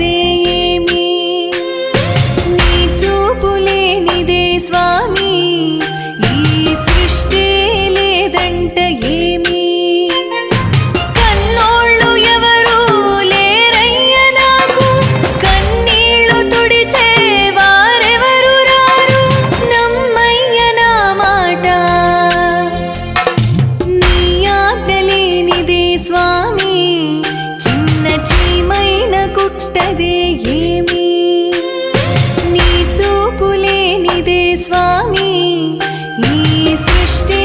కుట్టదే ఏమి? నీ చూపు లేనిదే స్వామి ఈ సృష్టి లేదంట ఏమి? కన్నోళ్ళు ఎవరు లేరయ్య నాకు కన్నీళ్ళు తుడిచే వారెవరు రారు? నమ్మయ్య నా మాట. నీ ఆజ్ఞ లేనిదే స్వామి లేనిదే ఏమి? నీ చూపులేనిదే స్వామి ఈ సృష్టి